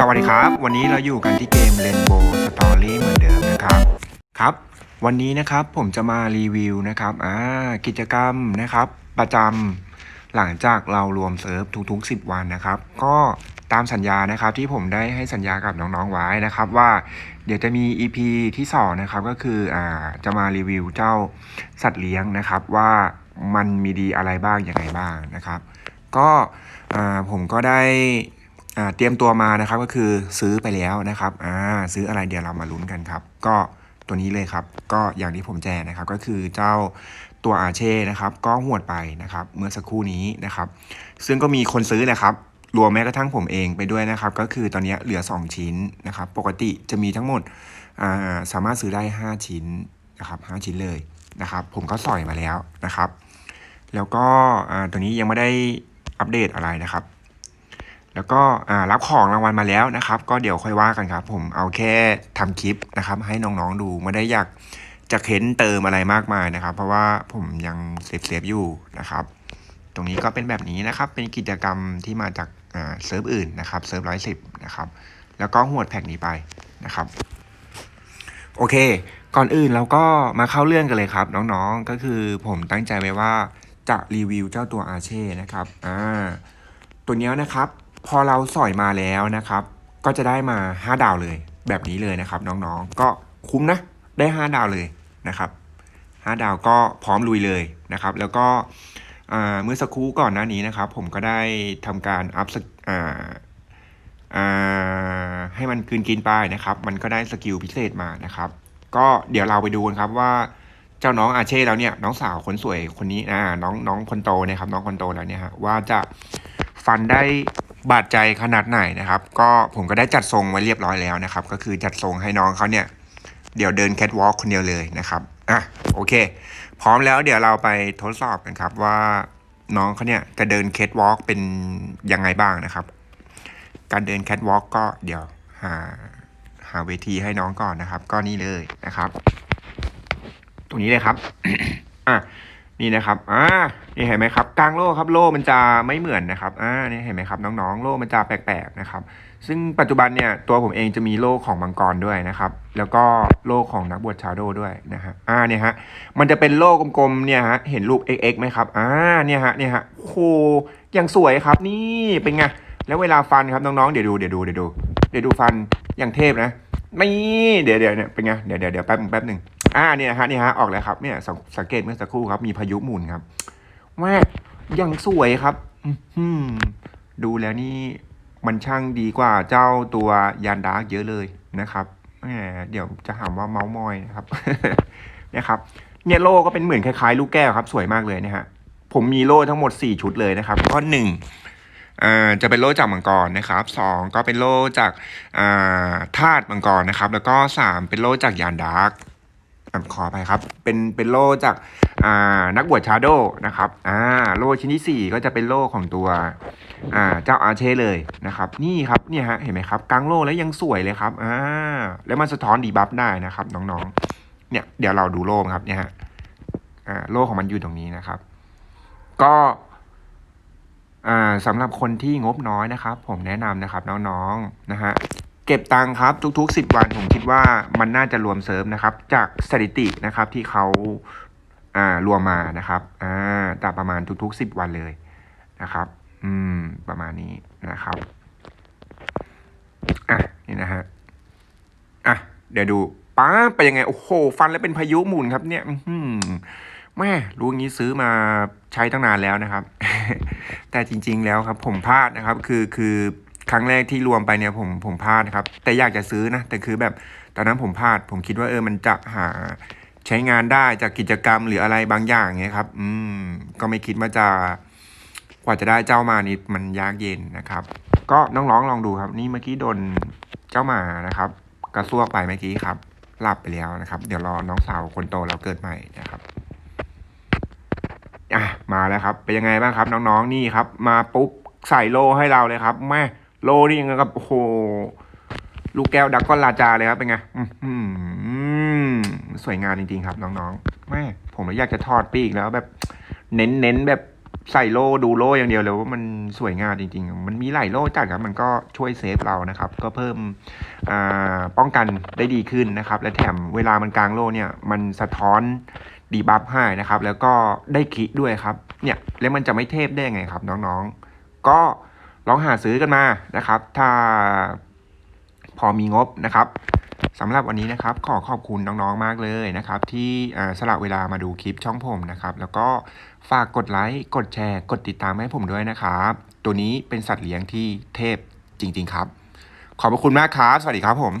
สวัสดีครับ วันนี้เราอยู่กันที่เกม Rainbow Story เหมือนเดิมนะครับครับ วันนี้นะครับผมจะมารีวิวนะครับอ่ากิจกรรมนะครับ ประจำหลังจากเรารวมเซิร์ฟทุกๆ 10 วันนะครับ ก็ตามสัญญานะครับที่ผมได้ให้สัญญากับน้องๆไว้นะครับว่าเดี๋ยวจะมี EP ที่2นะครับก็คืออ่าจะมารีวิวเจ้าสัตว์เลี้ยงนะครับว่ามันมีดีอะไรบ้างยังไงบ้างนะครับ ก็อ่าผมก็ได้ เตรียมตัวมานะครับก็คือซื้อไปแล้วนะครับอ่าซื้ออะไรเดี๋ยวเรามาลุ้นกันครับ ก็ตัวนี้เลยครับ ก็อย่างที่ผมแจ้งนะครับ ก็คือเจ้าตัวอาเช่นะครับ ก็หวดไปนะครับ เมื่อสักครู่นี้นะครับ ซึ่งก็มีคนซื้อนะครับ รวมแม้กระทั่งผมเองไปด้วยนะครับ ก็คือตอนนี้เหลือ 2 ชิ้นนะครับ ปกติจะมีทั้งหมดาสามารถซื้อได้ 5 ชิ้นนะครับ5ชิ้นเลยนะครับ ผมก็สอยมาแล้วนะครับ แล้วก็ตัวนี้ยังไม่ได้อัปเดตอะไรนะครับ แล้วก็รับของรางวัลมาแล้วนะครับ ก็เดี๋ยวค่อยว่ากันครับ ผมเอาแค่ทำคลิปนะครับ ให้น้องๆดูไม่ได้อยากจะเค้นเติมอะไรมากมายนะครับ เพราะว่าผมยังเซฟเซฟๆอยู่นะครับ ตรงนี้ก็เป็นแบบนี้นะครับ เป็นกิจกรรมที่มาจากเซิร์ฟอื่นนะครับเซิร์ฟร้อยสิบนะครับแล้วก็หวดแพ็กนี้ไปนะครับโอเค ก่อนอื่นเราก็มาเข้าเรื่องกันเลยครับ น้องๆ ก็คือผมตั้งใจไว้ว่าจะรีวิวเจ้าตัวอาเช่นะครับ อ่า ตัวนี้นะครับ พอเราสอยมาแล้วนะครับ ก็จะได้มา 5 ดาวเลย แบบนี้เลยนะครับ น้องๆ ก็คุ้มนะ ได้ 5 ดาวเลยนะครับ 5 ดาวก็พร้อมลุยเลยนะครับ แล้วก็เมื่อสักครู่ก่อนหน้านี้นะครับ ผมก็ได้ทำการอัพสกให้มันคืนกินไปนะครับ มันก็ได้สกิลพิเศษมานะครับ ก็เดี๋ยวเราไปดูกันครับว่าเจ้าน้องอาเช่แล้วเนี่ยน้องสาวคนสวยคนนี้น้องน้องคนโตนะครับ น้องคนโตแล้วเนี่ยฮะว่าจะฟันได้ บาดใจขนาดไหนนะครับ ก็ผมก็ได้จัดทรงไว้เรียบร้อยแล้วนะครับ ก็คือจัดทรงให้น้องเขาเนี่ย เดี๋ยวเดินแคทวอล์กคนเดียวเลยนะครับอะโอเค พร้อมแล้วเดี๋ยวเราไปทดสอบกันครับว่าน้องเขาเนี่ยจะเดินแคทวอล์กเป็นยังไงบ้างนะครับ การเดินแคทวอล์กก็เดี๋ยวหาหาเวทีให้น้องก่อนนะครับ ก็นี่เลยนะครับ ตรงนี้เลยครับอะ นี่นะครับอ่านี่เห็นไหมครับกลางโล่ครับโล่มันจะไม่เหมือนนะครับอ่านี่เห็นไหมครับน้องๆ โล่มันจะแปลกๆนะครับ ซึ่งปัจจุบันเนี่ยตัวผมเองจะมีโล่ของมังกรด้วยนะครับ แล้วก็โล่ของนักบวชชาโดด้วยนะฮะอ่าเนี่ยฮะมันจะเป็นโล่กลมๆเนี่ยฮะเห็นรูป XX ไหมครับอ่าเนี่ยฮะเนี่ยฮะโอ้โหยังสวยครับนี่เป็นไงแล้วเวลาฟันครับน้องๆเดี๋ยวดูเดี๋ยวดูเดี๋ยวดูเดี๋ยวดูฟันอย่างเทพนะไม่เดี๋ยวเดี๋ยวเนี่ยเป็นไงเดี๋ยวเดี๋ยวเดี๋ยวแป๊บแป๊บหนึ่ง อ่าเนี่ยฮะเนี่ยฮะออกแล้วครับเนี่ยสังสังเกตเมื่อสักครู่ครับ มีพายุหมุนครับแม่ยังสวยครับอืดูแล้วนี่มันช่างดีกว่าเจ้าตัวยานดาร์กเยอะเลยนะครับแหมเดี๋ยวจะหามว่าเมาส์มอยนะครับเนี่ยครับ เนี่ยโล่ก็เป็นเหมือนคล้ายๆ ลูกแก้วครับ สวยมากเลยนะฮะผมมีโล่ทั้งหมด 4 ชุดเลยนะครับก็หนึ่งอ่าจะเป็นโล่จากมังกรนะครับสองก็เป็นโล่จากอ่าธาตุมังกรนะครับ แล้วก็สามเป็นโล่จากยานดาร์ก ขอไปครับ เป็นเป็นโล่จากอ่านักบวชชาโดนะครับอ่าโล่ชิ้นที่สี่ก็จะเป็นโล่ของตัวอ่าเจ้าอาเช่เลยนะครับนี่ครับเนี่ยฮะเห็นไหมครับกลางโล่แล้วยังสวยเลยครับอ่าแล้วมันสะท้อนดีบัฟได้นะครับน้องๆเนี่ยเดี๋ยวเราดูโล่ครับเนี่ยฮะอ่าโล่ของมันอยู่ตรงนี้นะครับ ก็อ่าสำหรับคนที่งบน้อยนะครับ ผมแนะนำนะครับน้องๆนะฮะ เก็บตังครับทุก ๆ 10 วันผมคิดว่ามันน่าจะรวมเสริมนะครับ จากสถิตินะครับที่เขาอ่ารวมมานะครับอ่าแต่ประมาณทุก ๆ 10 วันเลยนะครับ อืมประมาณนี้นะครับอะนี่นะฮะอะเดี๋ยวดูป้าไปยังไงโอ้โห ฟันแล้วเป็นพายุหมุนครับ เนี่ยอือหือแม่รู้งี้ซื้อมาใช้ตั้งนานแล้วนะครับ แต่จริง ๆ แล้วครับ ผมพลาดนะครับ คือคือ ครั้งแรกที่รวมไปเนี่ยผมผมพลาดครับ แต่อยากจะซื้อนะ แต่คือแบบตอนนั้นผมพลาด ผมคิดว่าเออมันจะหาใช้งานได้จากกิจกรรมหรืออะไรบางอย่างเงี้ยครับ อืม ก็ไม่คิดว่าจะกว่าจะได้เจ้ามานี่มันยากเย็นนะครับ ก็น้องๆลองดูครับ นี่เมื่อกี้โดนเจ้ามานะครับ กระซวกไปเมื่อกี้ครับหลับไปแล้วนะครับ เดี๋ยวรอน้องสาวคนโตเราเกิดใหม่นะครับอะมาแล้วครับ เป็นยังไงบ้างครับ น้องๆนี่ครับ มาปุ๊บใส่โลให้เราเลยครับแม่ โลนี่ยังไงครับโอ้โหลูกแก้วดักก้อนราจาเลยครับเป็นไงอื้อหือสวยงามจริงๆครับน้องๆแม่ผมเลยอยากจะทอดปีกแล้วแบบเน้นๆแบบใส่โล่ดูโล่อย่างเดียวเลยว่ามันสวยงามจริงๆ มันมีหลายโล่จัดครับมันก็ช่วยเซฟเรานะครับ ก็เพิ่มป้องกันได้ดีขึ้นนะครับ และแถมเวลามันกลางโล่เนี่ยมันสะท้อนดีบัฟให้นะครับ แล้วก็ได้คิด้วยครับ เนี่ยแล้วมันจะไม่เทพได้ยังไงครับ น้องๆ ก็ ลองหาซื้อกันมานะครับ ถ้าพอมีงบนะครับสำหรับวันนี้นะครับขอขอบคุณน้องๆมากเลยนะครับ ที่สละเวลามาดูคลิปช่องผมนะครับ แล้วก็ฝากกดไลค์กดแชร์กดติดตามให้ผมด้วยนะครับ ตัวนี้เป็นสัตว์เลี้ยงที่เทพจริง ๆ ครับ ขอบคุณมากครับ สวัสดีครับผม